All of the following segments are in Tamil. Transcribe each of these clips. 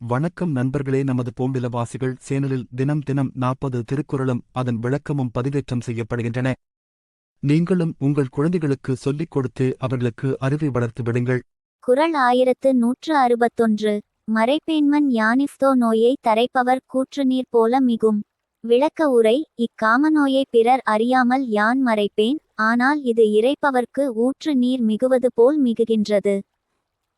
வணக்கம் நண்பர்களே நமது பூம்பிலவாசிகள் சேனலில் தினம் தினம் நாற்பது திருக்குறளும் அதன் விளக்கமும் பதிவேற்றம் செய்யப்படுகின்றன. நீங்களும் உங்கள் குழந்தைகளுக்கு சொல்லிக் கொடுத்து அவர்களுக்கு அறிவை வளர்த்து விடுங்கள். குரல் ஆயிரத்து நூற்று அறுபத்தொன்று. மறைப்பேன்மன் யானிஃப்தோ நோயை தரைப்பவர் கூற்று நீர் போல மிகும். விளக்க உரை இக்காமநோயை பிறர் அறியாமல் யான் மறைப்பேன் ஆனால் இது இறைப்பவர்க்கு ஊற்று நீர் மிகுவது போல் மிகுகின்றது.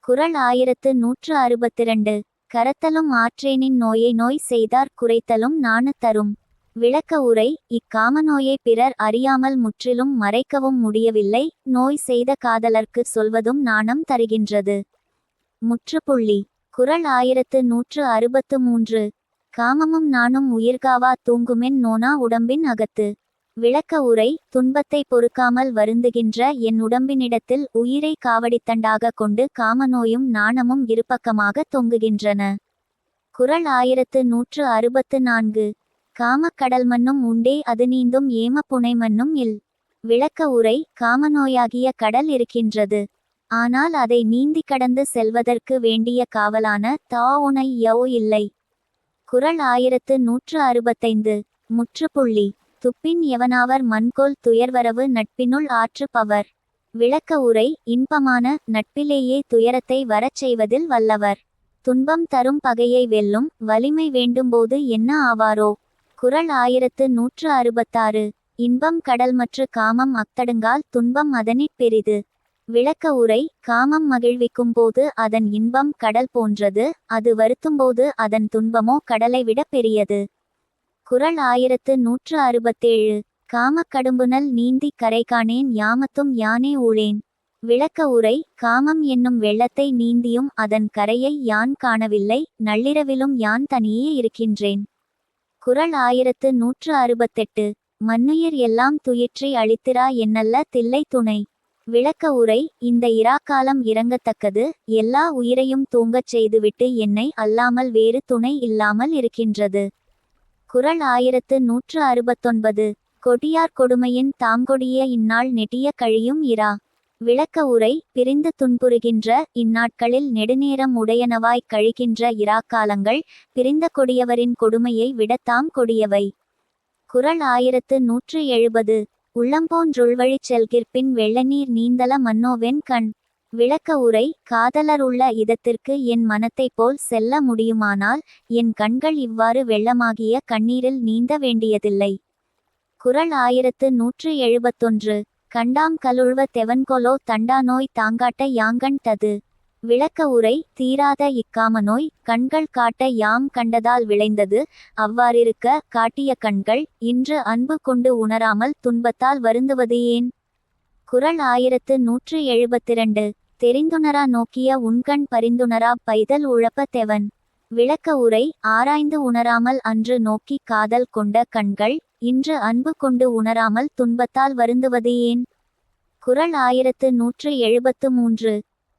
குறள் ஆயிரத்து நூற்று அறுபத்திரண்டு. கரத்தலும் ஆற்றேனின் நோயை நோய் செய்தார் குறைத்தலும் நாணு தரும். விளக்க உரை இக்காம நோயை பிறர் அறியாமல் முற்றிலும் மறைக்கவும் முடியவில்லை நோய் செய்த காதலர்க்கு சொல்வதும் நாணம் தருகின்றது. முற்றுப்புள்ளி குறள் ஆயிரத்து நூற்று அறுபத்து மூன்று. காமமும் நானும் உயிர்காவா தூங்குமென் நோனா உடம்பின் அகத்து. விளக்க உரை துன்பத்தை பொறுக்காமல் வருந்துகின்ற என் உடம்பினிடத்தில் உயிரை காவடித்தண்டாக கொண்டு காமநோயும் நாணமும் இருபக்கமாக தொங்குகின்றன. குறள் ஆயிரத்து நூற்று அறுபத்து நான்கு. காமக் கடல் மண்ணும் உண்டே அது நீந்தும் ஏம புனை மண்ணும் இல். விளக்க உரை காமநோயாகிய கடல் இருக்கின்றது. ஆனால் அதை நீந்தி கடந்து செல்வதற்கு வேண்டிய காவலான தா உனை யோ இல்லை. குறள் ஆயிரத்து நூற்று அறுபத்தைந்து. முற்றுப்புள்ளி. துப்பின் எவனாவர் மண்கோல் துயர்வரவு நட்பினுள் ஆற்று பவர் விளக்க உரை இன்பமான நட்பிலேயே துயரத்தை வரச் செய்வதில் வல்லவர். துன்பம் தரும் பகையை வெல்லும் வலிமை வேண்டும்போது என்ன ஆவாரோ? குறள் ஆயிரத்து நூற்று அறுபத்தாறு. இன்பம் கடல் மற்ற காமம் அக்தடுங்கால் துன்பம் அதனிற் பெரிது. விளக்க உரை காமம் மகிழ்விக்கும் போது அதன் இன்பம் கடல் போன்றது அது வருத்தும்போது அதன் துன்பமோ கடலை விட பெரியது. குறள் ஆயிரத்து நூற்று அறுபத்தேழு. காமக்கடும்புனல் நீந்தி கரை காணேன் யாமத்தும் யானே ஊழேன். விளக்க உரை காமம் என்னும் வெள்ளத்தை நீந்தியும் அதன் கரையை யான் காணவில்லை நள்ளிரவிலும் யான் தனியே இருக்கின்றேன். குறள் ஆயிரத்து நூற்று அறுபத்தெட்டு. மன்னுயிர் எல்லாம் துயிற்றி அளித்திரா என்னல்ல தில்லை துணை. விளக்க உரை இந்த இராக்காலம் இறங்கத்தக்கது எல்லா உயிரையும் தூங்கச் செய்துவிட்டு என்னை அல்லாமல் வேறு துணை இல்லாமல் இருக்கின்றது. குறள் ஆயிரத்து நூற்று அறுபத்தொன்பது. கொடியார் கொடுமையின் தாங்கொடிய இந்நாள் நெடிய கழியும் இரா. விளக்க உரை பிரிந்து துன்புறுகின்ற இந்நாட்களில் நெடுநேரம் உடையனவாய் கழிகின்ற இராக்காலங்கள் பிரிந்த கொடியவரின் கொடுமையை விடத்தாம் கொடியவை. குறள் ஆயிரத்து நூற்று எழுபது. உள்ளம்போன்றுள்வழிச் செல்கிற்பின் வெள்ளநீர் நீந்தல மன்னோவென் கண். விளக்க உரை காதலர் உள்ள இதத்திற்கு என் மனத்தைப் போல் செல்ல முடியுமானால் என் கண்கள் இவ்வாறு வெள்ளமாகிய கண்ணீரில் நீந்த வேண்டியதில்லை. குறள் ஆயிரத்து நூற்று எழுபத்தொன்று. கண்டாம் கலுழ்வ தெவன்கொலோ தண்டா நோய் தாங்காட்ட யாங்கண் தது. விளக்க உரை தீராத இக்காம நோய் கண்கள் காட்ட யாம் கண்டதால் விளைந்தது அவ்வாறிருக்க காட்டிய கண்கள் இன்று அன்பு கொண்டு உணராமல் துன்பத்தால் வருந்துவது ஏன்? குரல் ஆயிரத்து நூற்று எழுபத்திரண்டு. தெரிந்துணரா நோக்கிய உண்கண் பரிந்துணரா பைதல் உழப்ப தெவன். விளக்க உரை ஆராய்ந்து உணராமல் அன்று நோக்கி காதல் கொண்ட கண்கள் இன்று அன்பு கொண்டு உணராமல் துன்பத்தால் வருந்துவது ஏன்? குறள் ஆயிரத்து நூற்று எழுபத்து மூன்று.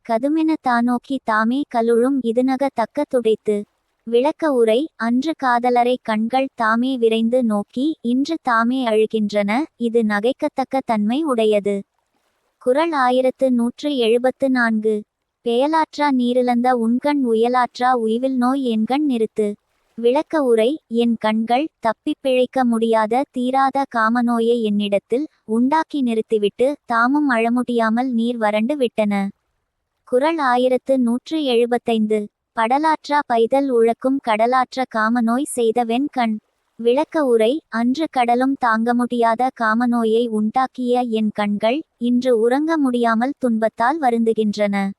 கதுமென தானோக்கி தாமே கலுழும் இதுநக தக்க துடைத்து. விளக்க உரை அன்று காதலரை கண்கள் தாமே விரைந்து நோக்கி இன்று தாமே அழுகின்றன இது நகைக்கத்தக்க தன்மை உடையது. குறள் ஆயிரத்து நூற்று எழுபத்து நான்கு. பெயலாற்றா நீரிழந்த உண்கண் உயலாற்றா உய்வில் நோய் என்கண் நிறுத்து. விளக்க உரை என் கண்கள் தப்பிப் பிழைக்க முடியாத தீராத காமநோயை என்னிடத்தில் உண்டாக்கி நிறுத்திவிட்டு தாமும் அழமுடியாமல் நீர் வறண்டு விட்டன. குறள் ஆயிரத்து நூற்று எழுபத்தைந்து. படலாற்றா பைதல் உழக்கும் கடலாற்ற காமநோய் செய்தவென் கண். விளக்க உரை அன்று கடலும் தாங்க முடியாத காமநோயை உண்டாக்கிய என் கண்கள் இன்று உறங்க முடியாமல் துன்பத்தால் வருந்துகின்றன.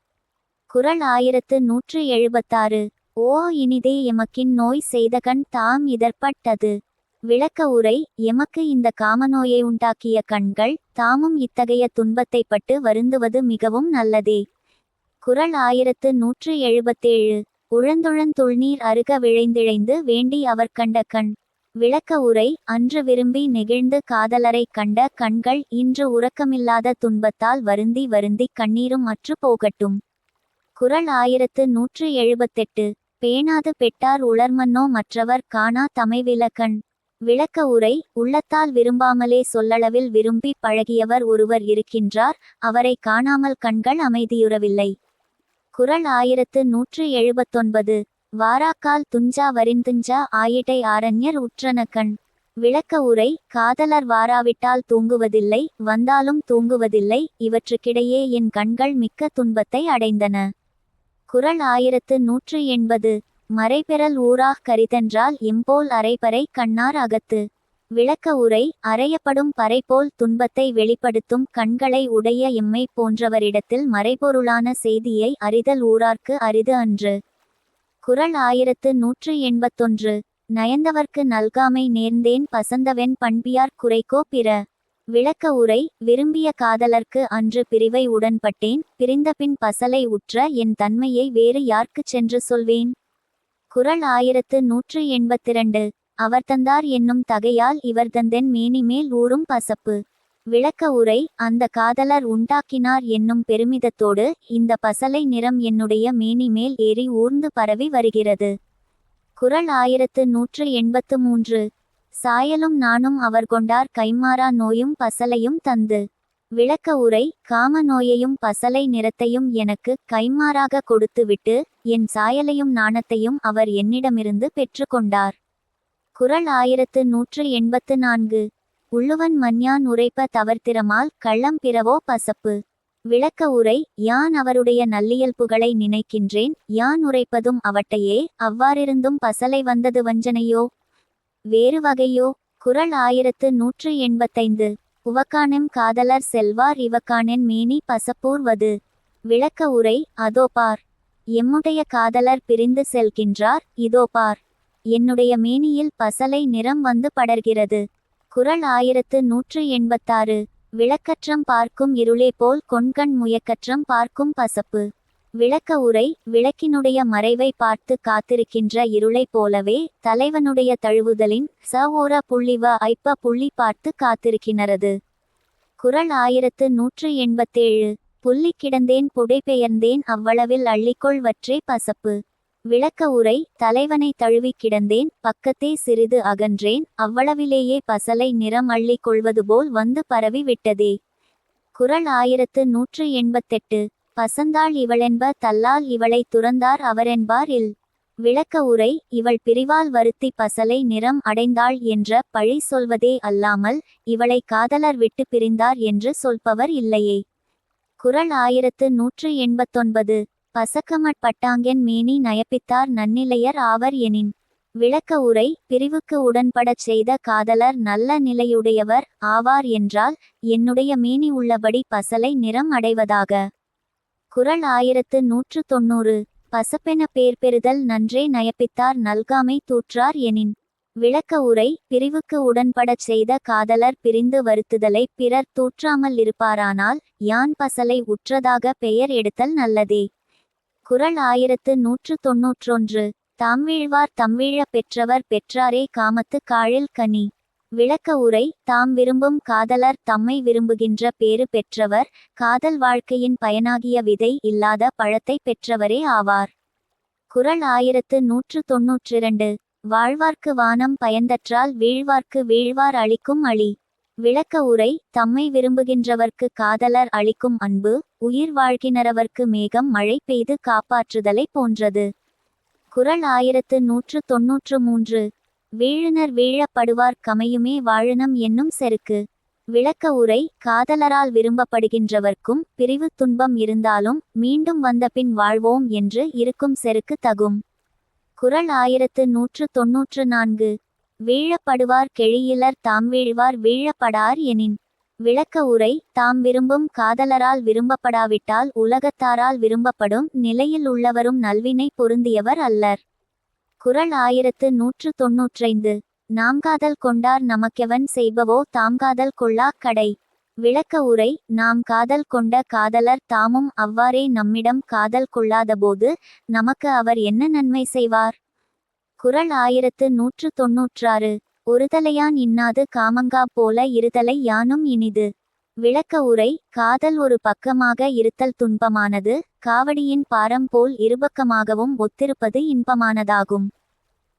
குறள் ஆயிரத்து நூற்று எழுபத்தாறு. ஓ இனிதே எமக்கின் நோய் செய்த கண் தாம் இதற்பட்டது. விளக்க உரை எமக்கு இந்த காமநோயை உண்டாக்கிய கண்கள் தாமும் இத்தகைய துன்பத்தைப் பட்டு வருந்துவது மிகவும் நல்லதே. குறள் ஆயிரத்து நூற்று எழுபத்தேழு. உழந்துழந்துள்நீர் அருக விழைந்திழைந்து வேண்டி அவர் கண்ட கண் விளக்க உரை அன்று விரும்பி நெகிழ்ந்து காதலரை கண்ட கண்கள் இன்று உறக்கமில்லாத துன்பத்தால் வருந்தி வருந்தி கண்ணீரும் அற்று போகட்டும். குறள் ஆயிரத்து நூற்று எழுபத்தெட்டு. பேணாது பெட்டார் உளர்மன்னோ மற்றவர் காணா தமைவிலக்கண் விளக்க உரை உள்ளத்தால் விரும்பாமலே சொல்லளவில் விரும்பி பழகியவர் ஒருவர் இருக்கின்றார் அவரை காணாமல் கண்கள் அமைதியுறவில்லை. குறள் ஆயிரத்து நூற்று எழுபத்தொன்பது. வாராக்கால் துஞ்சா வரிந்துஞ்சா ஆயிட்டை ஆரண்யர் உற்றன கண் விளக்க உரை காதலர் வாராவிட்டால் தூங்குவதில்லை வந்தாலும் தூங்குவதில்லை இவற்றுக்கிடையே என் கண்கள் மிக்க துன்பத்தை அடைந்தன. குறள் ஆயிரத்து நூற்று எண்பது. மறைபெறல் ஊராக கரிதென்றால் இம்போல் அரைபறை கண்ணார் அகத்து. விளக்க உரை அறையப்படும் பறைபோல் துன்பத்தை வெளிப்படுத்தும் கண்களை உடைய எம்மை போன்றவரிடத்தில் மறைபொருளான செய்தியை அறிதல் ஊரார்க்கு அரிது அன்று. குறள் ஆயிரத்து நூற்று எண்பத்தொன்று. நயந்தவர்க்கு நல்காமை நேர்ந்தேன் பசந்தவென் பண்பியார் குறைக்கோ பிற. விளக்க உரை விரும்பிய காதலர்க்கு அன்று பிரிவை உடன்பட்டேன் பிரிந்தபின் பசலை உற்ற என் தன்மையை வேறு யார்க்குச் சென்று சொல்வேன். குறள் ஆயிரத்து நூற்று எண்பத்திரண்டு. அவர் தந்தார் என்னும் தகையால் இவர் தந்தென் மேனிமேல் ஊறும் பசப்பு. விளக்க உரை அந்த காதலர் உண்டாக்கினார் என்னும் பெருமிதத்தோடு இந்த பசலை நிறம் என்னுடைய மேனிமேல் ஏறி ஊர்ந்து பரவி வருகிறது. குறள் ஆயிரத்து நூற்று எண்பத்து மூன்று. சாயலும் நானும் அவர் கொண்டார் கைமாறா நோயும் பசலையும் தந்து. விளக்க உரை காம நோயையும் பசலை நிறத்தையும் எனக்கு கைமாறாக கொடுத்துவிட்டு என் சாயலையும் நாணத்தையும் அவர் என்னிடமிருந்து பெற்றுக்கொண்டார். குறள் ஆயிரத்து நூற்று எண்பத்து நான்கு. உள்ளுவன் மன்யான் உரைப்ப தவர்த்திரமால் கள்ளம் பிறவோ பசப்பு. விளக்க உரை யான் அவருடைய நல்லியல்புகளை நினைக்கின்றேன் யான் உரைப்பதும் அவட்டையே அவ்வாறிருந்தும் பசலை வந்தது வஞ்சனையோ? வேறு வகையோ? குறள் ஆயிரத்து நூற்று எண்பத்தைந்து. உவக்கானெம் காதலர் செல்வார் இவக்கானென் மேனி பசப்பூர்வது விளக்க உரை அதோ பார். எம்முடைய காதலர் பிரிந்து செல்கின்றார் இதோ பார். என்னுடைய மேனியில் பசலை நிறம் வந்து படர்கிறது. குறள் ஆயிரத்து நூற்று எண்பத்தாறு. விளக்கற்றம் பார்க்கும் இருளே போல் கொண்கண் முயக்கற்றம் பார்க்கும் பசப்பு. விளக்க உரை விளக்கினுடைய மறைவை பார்த்து காத்திருக்கின்ற இருளைப் போலவே தலைவனுடைய தழுவுதலின் ச ஓர புள்ளிவ ஐப்ப புள்ளி பார்த்து காத்திருக்கினரது. குறள் ஆயிரத்து நூற்று எண்பத்தேழு. புள்ளி கிடந்தேன் புடைபெயர்ந்தேன் அவ்வளவில் அள்ளிக்கொள்வற்றே பசப்பு. விளக்க உரை தலைவனை தழுவி கிடந்தேன் பக்கத்தே சிறிது அகன்றேன் அவ்வளவிலேயே பசலை நிறம் அள்ளி கொள்வது போல் வந்து பரவி விட்டதே. குரல் ஆயிரத்து நூற்று எண்பத்தெட்டு. பசந்தாள் இவளென்ப தல்லால் இவளை துறந்தார் அவரென்பார் இல். விளக்க உரை இவள் பிரிவால் வருத்தி பசலை நிறம் அடைந்தாள் என்ற பழி சொல்வதே அல்லாமல் இவளை காதலர் விட்டு பிரிந்தார் என்று சொல்பவர் இல்லையே. குரல் ஆயிரத்து நூற்று எண்பத்தொன்பது. பசக்கமட் பட்டாங்கென் மேனி நயப்பித்தார் நன்னிலையர் ஆவர் எனின். விளக்க உரை பிரிவுக்கு உடன்படச் செய்த காதலர் நல்ல நிலையுடையவர் ஆவார் என்றால் என்னுடைய மேனி உள்ளபடி பசலை நிறம் அடைவதாக. குறள் ஆயிரத்து நூற்று தொன்னூறு. பசப்பென பேர் பெறுதல் நன்றே நயப்பித்தார் நல்காமை தூற்றார் எனின். விளக்க உரை பிரிவுக்கு உடன்படச் செய்த காதலர் பிரிந்து வருத்துதலை பிறர் தூற்றாமல் இருப்பாரானால் யான் பசலை உற்றதாக பெயர் எடுத்தல் நல்லதே. குறள் ஆயிரத்து நூற்று தொன்னூற்றொன்று. தாம் வீழ்வார் தம்வீழ பெற்றவர் பெற்றாரே காமத்து காழில் கனி. விளக்க உரை தாம் விரும்பும் காதலர் தம்மை விரும்புகின்ற பேறு பெற்றவர் காதல் வாழ்க்கையின் பயனாகிய விதை இல்லாத பழத்தை பெற்றவரே ஆவார். குறள் ஆயிரத்து நூற்று தொன்னூற்றிரண்டு. வாழ்வார்க்கு வானம் பயந்தற்றால் வீழ்வார்க்கு வீழ்வார் அளிக்கும் அழி. விளக்க உரை தம்மை விரும்புகின்றவர்க்கு காதலர் அளிக்கும் அன்பு உயிர் வாழ்கினரவர்க்கு மேகம் மழை பெய்து காப்பாற்றுதலை போன்றது. குறள் ஆயிரத்து நூற்று தொன்னூற்று மூன்று. வீழுனர் வீழப்படுவார் கமையுமே வாழுனம் என்னும் செருக்கு. விளக்க உரை காதலரால் விரும்பப்படுகின்றவர்க்கும் பிரிவு துன்பம் இருந்தாலும் மீண்டும் வந்தபின் வாழ்வோம் என்று இருக்கும் செருக்கு தகும். குரல் ஆயிரத்து நூற்று தொன்னூற்று நான்கு. வீழப்படுவார் கெழியிலர் தாம் வீழ்வார் வீழப்படார் எனின். விளக்க உரை தாம் விரும்பும் காதலரால் விரும்பப்படாவிட்டால் உலகத்தாரால் விரும்பப்படும் நிலையில் உள்ளவரும் நல்வினை பொருந்தியவர் அல்லர். குறள் ஆயிரத்து நூற்று தொன்னூற்றைந்து. நாம் காதல் கொண்டார் நமக்கெவன் செய்பவோ தாம் காதல் கொள்ளா கடை. விளக்க உரை நாம் காதல் கொண்ட காதலர் தாமும் அவ்வாறே நம்மிடம் காதல் கொள்ளாதபோது நமக்கு அவர் என்ன நன்மை செய்வார்? குறள் ஆயிரத்து நூற்று தொன்னூற்றாறு. ஒருதலையான் இன்னாது காமங்கா போல இருதலை யானும் இனிது. விளக்க உரை காதல் ஒரு பக்கமாக இருத்தல் துன்பமானது காவடியின் பாரம் போல் இருபக்கமாகவும் ஒத்திருப்பது இன்பமானதாகும்.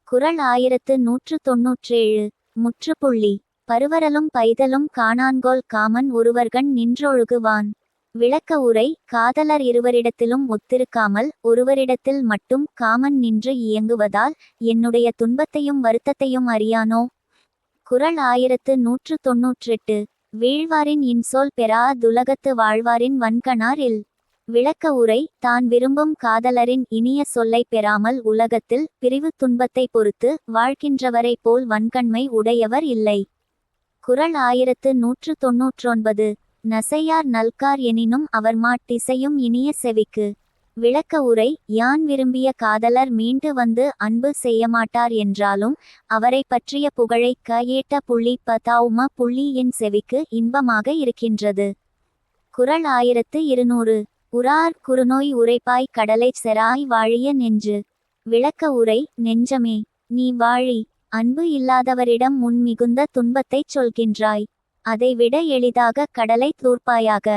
குறள் ஆயிரத்து நூற்று தொன்னூற்றேழு. முற்றுப்புள்ளி. பருவரலும் பைதலும் காணான்கோல் காமன் ஒருவர்கண் நின்றொழுகுவான். விளக்க உரை காதலர் இருவரிடத்திலும் ஒத்திருக்காமல் ஒருவரிடத்தில் மட்டும் காமன் நின்று இயங்குவதால் என்னுடைய துன்பத்தையும் வருத்தத்தையும் அறியானோ? குரல் ஆயிரத்து நூற்று தொன்னூற்றெட்டு. வீழ்வாரின் இன்சொல் பெறா துலகத்து வாழ்வாரின் வன்கணார் இல். விளக்க உரை தான் விரும்பும் காதலரின் இனிய சொல்லை பெறாமல் உலகத்தில் பிரிவு துன்பத்தை பொறுத்து வாழ்கின்றவரைப் போல் வன்கண்மை உடையவர் இல்லை. குரல் ஆயிரத்து நூற்று தொன்னூற்றொன்பது. நசையார் நல்கார் எனினும் அவர் மாட்டிசையும் இனிய செவிக்கு. விளக்க உரை யான் விரும்பிய காதலர் மீண்டு வந்து அன்பு செய்யமாட்டார் என்றாலும் அவரை பற்றிய புகழை கையேட்ட புள்ளி பதாவும புள்ளி என் செவிக்கு இன்பமாக இருக்கின்றது. குறள் ஆயிரத்து இருநூறு. உரார் குறுநோய் உரைப்பாய் கடலை செராய் வாழிய நெஞ்சு. விளக்க உரை நெஞ்சமே. நீ வாழி. அன்பு இல்லாதவரிடம் முன் மிகுந்த துன்பத்தைச் சொல்கின்றாய். அதைவிட எளிதாக கடலை தூர்ப்பாயாக.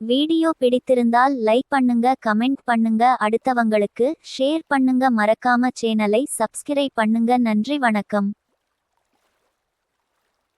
வீடியோ பிடித்திருந்தால் லைக் பண்ணுங்க கமெண்ட் பண்ணுங்க. அடுத்தவங்களுக்கு ஷேர் பண்ணுங்க. மறக்காம சேனலை சப்ஸ்கிரைப் பண்ணுங்க. நன்றி வணக்கம்.